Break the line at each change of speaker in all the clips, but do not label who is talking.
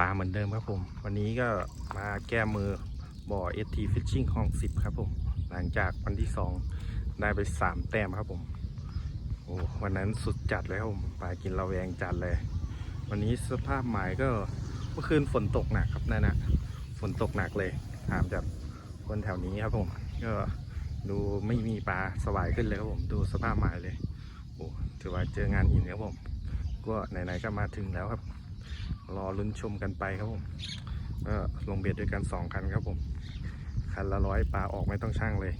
ปลาเหมือนเดิมครับผม วันนี้ก็มาแก้มือบ่อ ST Fishing คลองสิบครับผม หลังจากวันที่สองได้ไปสามแต้มครับผม โอ้วันนั้นสุดจัดเลยครับผมปลากินเราแวงจัดเลย วันนี้สภาพหมายก็เมื่อคืนฝนตกหนักครับนั่นนะฝนตกหนักเลยถามจากคนแถวนี้ครับผม ก็ดูไม่มีปลาสบายขึ้นเลยครับผม ดูสภาพหมายเลย โอ้ถือว่าเจองานหินครับผม ก็ไหนๆก็มาถึงแล้วครับ รอลุ้นชมกันไปครับผมก็ลงเบียดด้วยกันสองคันครับผม คันละร้อยปลาออกไม่ต้องช่างเลย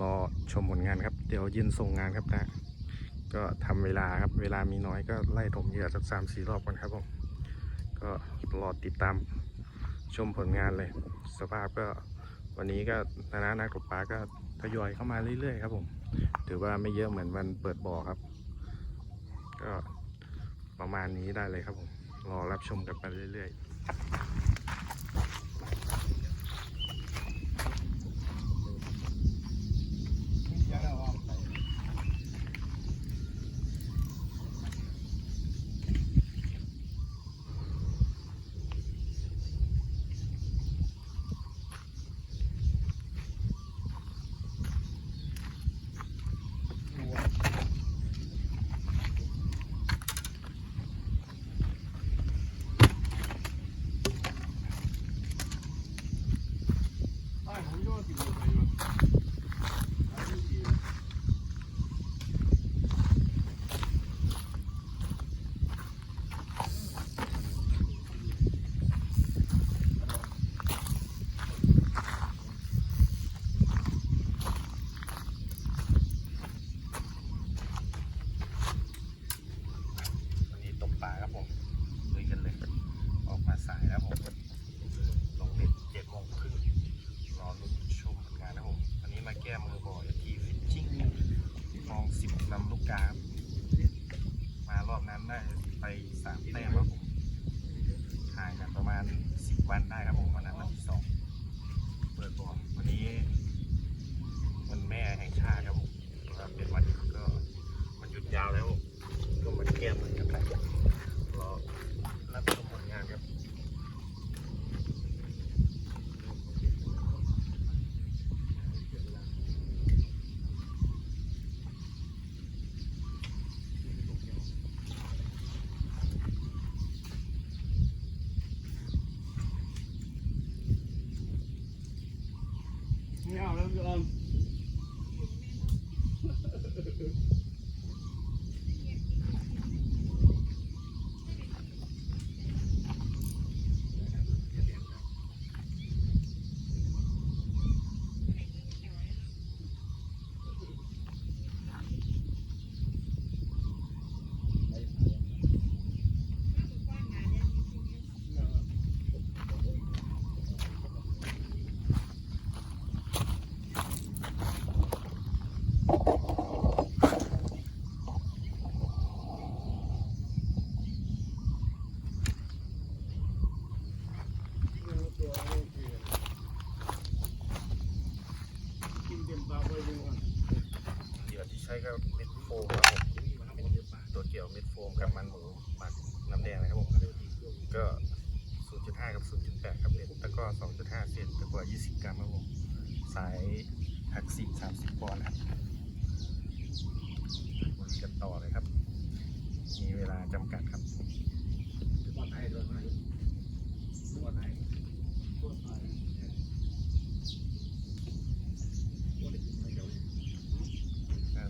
รอชมผลงานครับ เดี๋ยวยืนส่งงานครับนะ ก็ทำเวลาครับ เวลามีน้อยก็ไล่ถมเหยื่อสักสามสี่รอบกันครับผม ก็รอติดตามชมผลงานเลย สภาพก็วันนี้ก็นานานักตกปลาก็ทยอยเข้ามาเรื่อยๆครับผม ถือว่าไม่เยอะเหมือนวันเปิดบ่อครับ ก็ประมาณนี้ได้เลยครับผม รอรับชมกันไปเรื่อยๆ วันนี้ตกปลาครับผมลุยกันเลย อ อกมาสายแล้วผม ลงเบ็ดเจ็ดโมงครึ่งรอลุ้นชมผลงานนะครับผม วันนี้มาแก้มือบ่อยที่ฟิชชิ่งมองสิบลำลูกกาครับมารอบนั้นได้ไปสามแต้มครับผมห่างกันประมาณสิบวันได้ครับผมวันนั้นวันที่สองเปิดบ่อวันนี้วันแม่แห่งชาติครับผมก็เป็นวันหยุดก็วันหยุดยาวแล้ว ก็มาแก้มือกันไปรอรับชมผลงานครับ
ไม่เอาแล้วยอม กินเต็มปากเลยพี่ออม
เหยื่อที่ใช้ ก็เม็ดโฟมครับผมตัวเกี่ยวเม็ดโฟมกับมันหมูหมักน้ำแดงนะครับผมก็ 0.5 กับ 0.8 ครับเน็ตแล้วก็2.5เซนตะกั่ว20 กรัมครับผมสายหักสี่สามสิบปอนด์ครับลุยกันต่อเลยครับ มีเวลาจำกัดครับ
ปลอดภัยปลอดภัยปลอดภัยปลอดภัย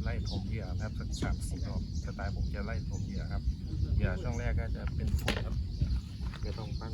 ไล่ถ มเหยื่อครับสักสามสี่รอบสไตล์ผมจะไล่ผมเหยื่อครับเหยื่อช่วงแรกก็จะเป็นผมครับไม่ต้องปั้น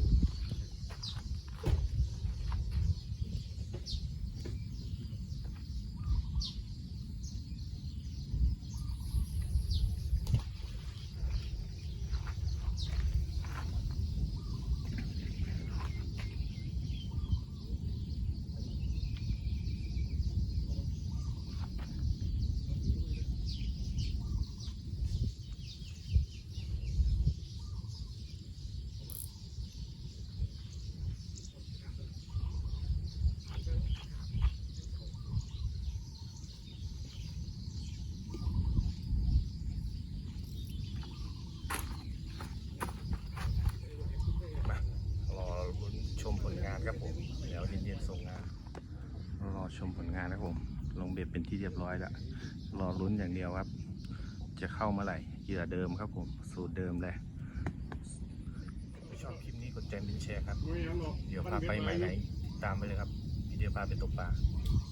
เย็นๆส่งงานรอชมผลงานนะครับผม ลงเบ็ดเป็นที่เรียบร้อยแล้วรอลุ้นอย่างเดียวครับ จะเข้าเมื่อไหร่เหยื่อเดิมครับผม สูตรเดิมเลยถ้าชอบคลิปนี้กดแจ้งเป็นแชร์ครับ เดี๋ยวพาไปใหม่ไหนติดตามไปเลยครับ พี่เดียวพาไปตกปลา
เ